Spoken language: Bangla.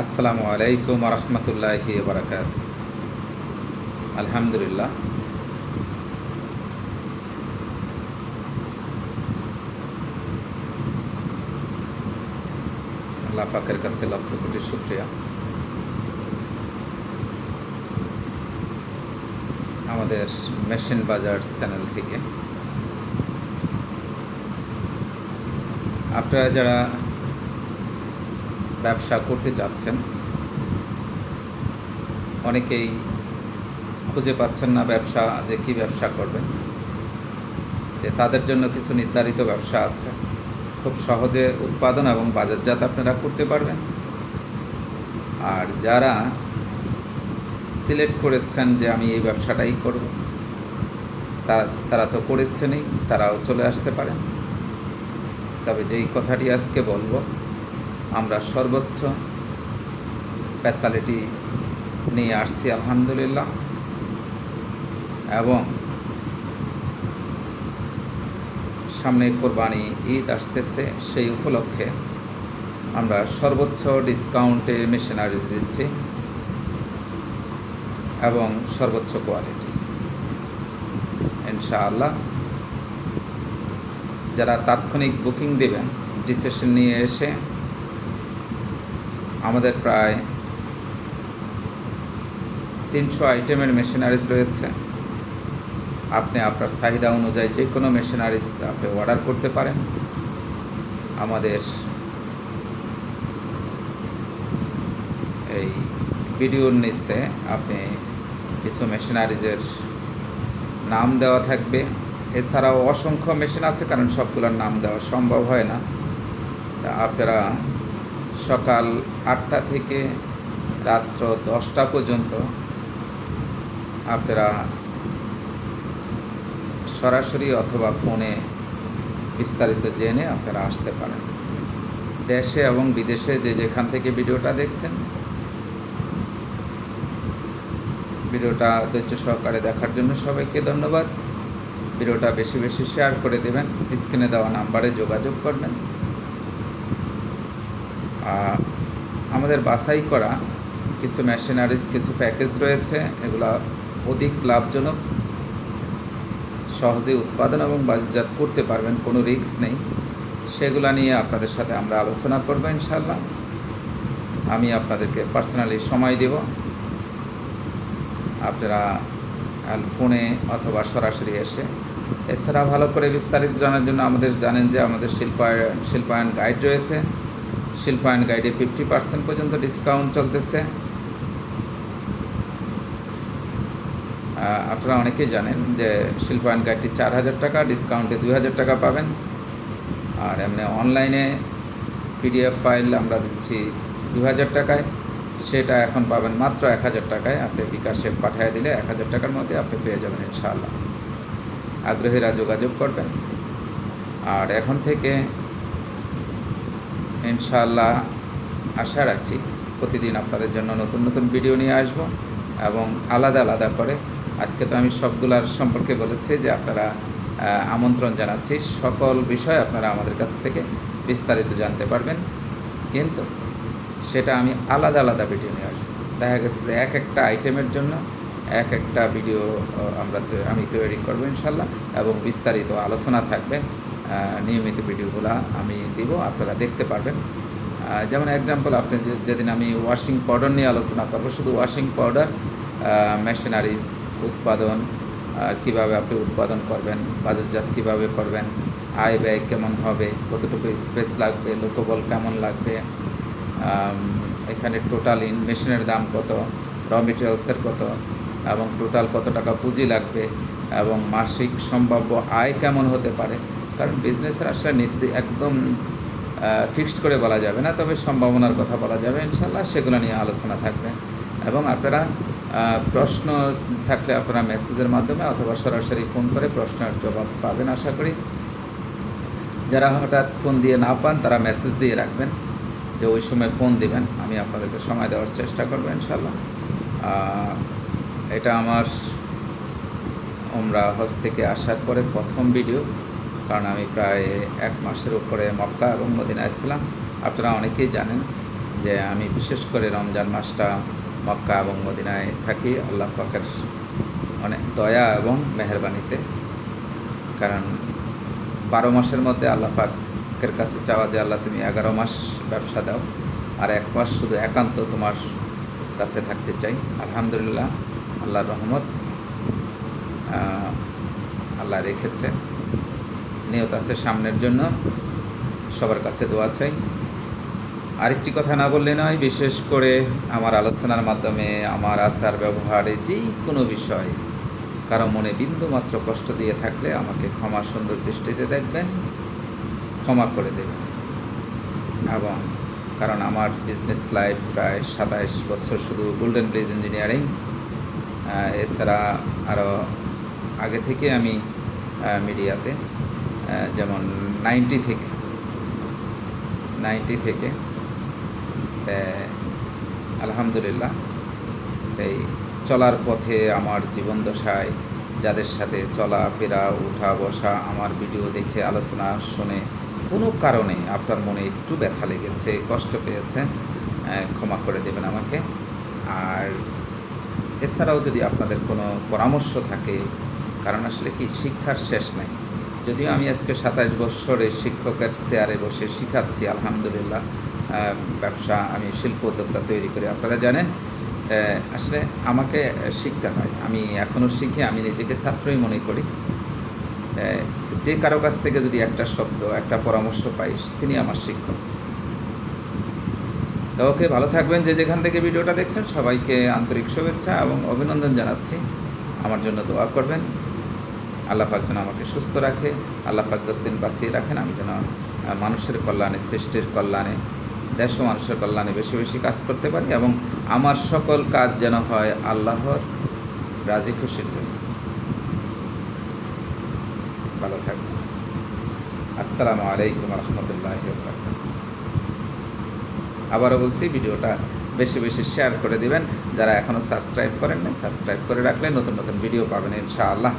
আসসালামু আলাইকুম রহমতুল্লাহি বারাকাত। আলহামদুলিল্লাহ। আল্লাহ পাকের কাছে লক্ষ কোটি শুক্রিয়া। আমাদের মেশিন বাজার চ্যানেল থেকে। আপনারা যারা ব্যবসা করতে যাচ্ছেন অনেকেই খুঁজে পাচ্ছেন না ব্যবসা, যে কী ব্যবসা করবেন যে তাদের জন্য কিছু নির্ধারিত ব্যবসা আছে। খুব সহজে উৎপাদন এবং বাজারজাত আপনারা করতে পারবেন। আর যারা সিলেক্ট করেছেন যে আমি এই ব্যবসাটাই করব, তা, তারা তো করেছেনই, তারাও চলে আসতে পারেন। তবে যেই কথাটি আজকে বলব আমরা সর্বোচ্চ ফ্যাসালিটি নিয়ে আসছি, আলহামদুলিল্লাহ। এবং সামনে কোরবানি ঈদ আসতেছে, সেই উপলক্ষে আমরা সর্বোচ্চ ডিসকাউন্টে মেশিনারিজ দিচ্ছি এবং সর্বোচ্চ কোয়ালিটি ইনশাআল্লাহ, যারা তাৎক্ষণিক বুকিং দেবেন ডিসিশন নিয়ে এসে আমাদের প্রায় তিনশো আইটেমের মেশিনারিজ রয়েছে। আপনি আপনার চাহিদা অনুযায়ী যে কোনো মেশিনারিজ আপনি অর্ডার করতে পারেন। আমাদের এই ভিডিওর নিচে আপনি কিছু মেশিনারিজের নাম দেওয়া থাকবে। এছাড়াও অসংখ্য মেশিন আছে, কারণ সবগুলোর নাম দেওয়া সম্ভব হয় না। তা আপনারা সকাল আটটা থেকে রাত্র দশটা পর্যন্ত আপনারা সরাসরি অথবা ফোনে বিস্তারিত জেনে আপনারা আসতে পারেন। দেশে এবং বিদেশে যে যেখান থেকে ভিডিওটা দেখছেন, ভিডিওটা ধৈর্য সহকারে দেখার জন্য সবাইকে ধন্যবাদ। ভিডিওটা বেশি বেশি শেয়ার করে দেবেন। স্ক্রিনে দেওয়া নাম্বারে যোগাযোগ করবেন। আমাদের বাছাই করা কিছু মেশিনারিজ কিছু প্যাকেজ রয়েছে। এগুলা অধিক লাভজনক, সহজে উৎপাদন এবং বাজারজাত করতে পারবেন, কোনো রিস্ক নেই। সেগুলা নিয়ে আপনাদের সাথে আমরা আলোচনা করব ইনশাল্লাহ আমি আপনাদেরকে পার্সোনালি সময় দেব। আপনারা ফোনে অথবা সরাসরি এসে। এছাড়া ভালো করে বিস্তারিত জানার জন্য আমাদের জানেন যে আমাদের শিল্পায়ন শিল্পায়ন গাইড রয়েছে। শিল্পায়ন গাইডে ফিফটি পার্সেন্ট পর্যন্ত ডিসকাউন্ট চলতেছে। আপনারা অনেকেই জানেন যে শিল্পায়ন গাইডটি চার হাজার টাকা ডিসকাউন্টে দুই হাজার টাকা পাবেন। আর এমনি অনলাইনে পিডিএফ ফাইল আমরা দিচ্ছি দু হাজার টাকায়। সেটা এখন পাবেন মাত্র এক হাজার টাকায়। আপনি বিকাশে পাঠিয়ে দিলে এক হাজার টাকার মধ্যে আপনি পেয়ে যাবেন ইনশাআল্লাহ। আগ্রহীরা যোগাযোগ করবেন। আর এখন থেকে ইনশাআল্লাহ আশা রাখছি প্রতিদিন আপনাদের জন্য নতুন নতুন ভিডিও নিয়ে আসব এবং আলাদা আলাদা করে আজকে তো আমি সবগুলার সম্পর্কে বলেছি যে আপনারা আমন্ত্রণ জানাচ্ছি। সকল বিষয় আপনারা আমাদের কাছ থেকে বিস্তারিত জানতে পারবেন। কিন্তু সেটা আমি আলাদা আলাদা ভিডিও নিয়ে আসব। দেখা গেছে যে এক একটা আইটেমের জন্য এক একটা ভিডিও আমরা আমি তৈরি করব ইনশাল্লাহ এবং বিস্তারিত আলোচনা থাকবে। নিয়মিত ভিডিওগুলো আমি দিব, আপনারা দেখতে পারবেন। যেমন এক্সাম্পল আপনি যেদিন আমি ওয়াশিং পাউডার নিয়ে আলোচনা করব, শুধু ওয়াশিং পাউডার মেশিনারিজ উৎপাদন কীভাবে আপনি উৎপাদন করবেন, বাজারজাত কীভাবে করবেন, আয় ব্যয় কেমন হবে, কতটুকু স্পেস লাগবে লোকবল কেমন লাগবে এখানে টোটাল ইন মেশিনের দাম কত র মেটেরিয়ালসের কত, এবং টোটাল কত টাকা পুঁজি লাগবে, এবং মাসিক সম্ভাব্য আয় কেমন হতে পারে কারণ বিজনেসের আসলে একদম ফিক্সড করে বলা যাবে না, তবে সম্ভাবনার কথা বলা যাবে ইনশাল্লাহ সেগুলো নিয়ে আলোচনা থাকবে। এবং আপনারা প্রশ্ন থাকলে আপনারা মেসেজের মাধ্যমে অথবা সরাসরি ফোন করে প্রশ্নের জবাব পাবেন, আশা করি। যারা হঠাৎ ফোন দিয়ে না পান, তারা মেসেজ দিয়ে রাখবেন, যে ওই সময় ফোন দিবেন, আমি আপনাদেরকে সময় দেওয়ার চেষ্টা করব ইনশাল্লাহ এটা আমার ওমরা হজ থেকে আসার পরে প্রথম ভিডিও কারণ আমি প্রায় এক মাসের উপরে মক্কা এবং মদিনায় ছিলাম। আপনারা অনেকেই জানেন যে আমি বিশেষ করে রমজান মাসটা মক্কা এবং মদিনায় থাকি, আল্লাহ পাকের অনেক দয়া এবং মেহরবানিতে। কারণ বারো মাসের মধ্যে আল্লাহ পাকের কাছে চাওয়া যে, আল্লাহ, তুমি এগারো মাস ব্যবসা দাও আর এক মাস শুধু একান্ত তোমার কাছে থাকতে চাই। আলহামদুলিল্লাহ, আল্লাহর রহমত আল্লাহ রেখেছে নিয়ত সামনের জন্য। সবার কাছে দোয়া চাই। আরেকটি কথা না বললে নয়, বিশেষ করে আমার আলোচনার মাধ্যমে, আমার আচার ব্যবহারে যেই কোনো বিষয় কারও মনে বিন্দুমাত্র কষ্ট দিয়ে থাকলে আমাকে ক্ষমা সুন্দর দৃষ্টিতে দেখবেন, ক্ষমা করে দেবেন। এবং কারণ আমার বিজনেস লাইফ প্রায় সাতাইশ বছর শুধু গোল্ডেন ব্রিজ ইঞ্জিনিয়ারিং এছাড়া আরও আগে থেকে আমি মিডিয়াতে যেমন নাইনটি থেকে নাইনটি থেকে আলহামদুলিল্লাহ, এই চলার পথে আমার জীবন দশায় যাদের সাথে চলা, ফেরা, উঠা, বসা, আমার ভিডিও দেখে, আলোচনা, শুনে কোনো কারণে আপনার মনে একটু ব্যথা লেগেছে, কষ্ট পেয়েছেন ক্ষমা করে দেবেন আমাকে। আর এছাড়াও যদি আপনাদের কোনো পরামর্শ থাকে, কারণ আসলে কি, শিক্ষার শেষ নাই। যদিও আমি আজকে সাতাশ বৎসরে শিক্ষকের চেয়ারে বসে শিখাচ্ছি, আলহামদুলিল্লাহ। ব্যবসা, আমি শিল্প উদ্যোক্তা তৈরি করি, আপনারা জানেন। আসলে আমাকে শিখতে হয়। আমি এখনও শিখি, আমি নিজেকে ছাত্রই মনে করি। যে কারও কাছ থেকে যদি একটা শব্দ, একটা পরামর্শ পাই, তিনি আমার শিক্ষক। ওকে, ভালো থাকবেন যে যেখান থেকে ভিডিওটা দেখছেন। সবাইকে আন্তরিক শুভেচ্ছা এবং অভিনন্দন জানাচ্ছি। আমার জন্য দোয়া করবেন। আল্লাহ পাক যেন আমাকে সুস্থ রাখে, আল্লাহ পাক যতদিন বাঁচিয়ে রাখেন, আমি যেন মানুষের কল্যাণে, সৃষ্টির কল্যাণে, দেশ মানুষের কল্যাণে বেশি বেশি কাজ করতে পারি এবং আমার সকল কাজ যেন হয় আল্লাহর রাজি খুশির জন্য। ভালো থাকবেন। আসসালামু আলাইকুম রহমতুল্লাহ আবারও বলছি, ভিডিওটা বেশি বেশি শেয়ার করে দিবেন। যারা এখনও সাবস্ক্রাইব করেন সাবস্ক্রাইব করে রাখলে নতুন নতুন ভিডিও পাবেন ইনশাআল্লাহ।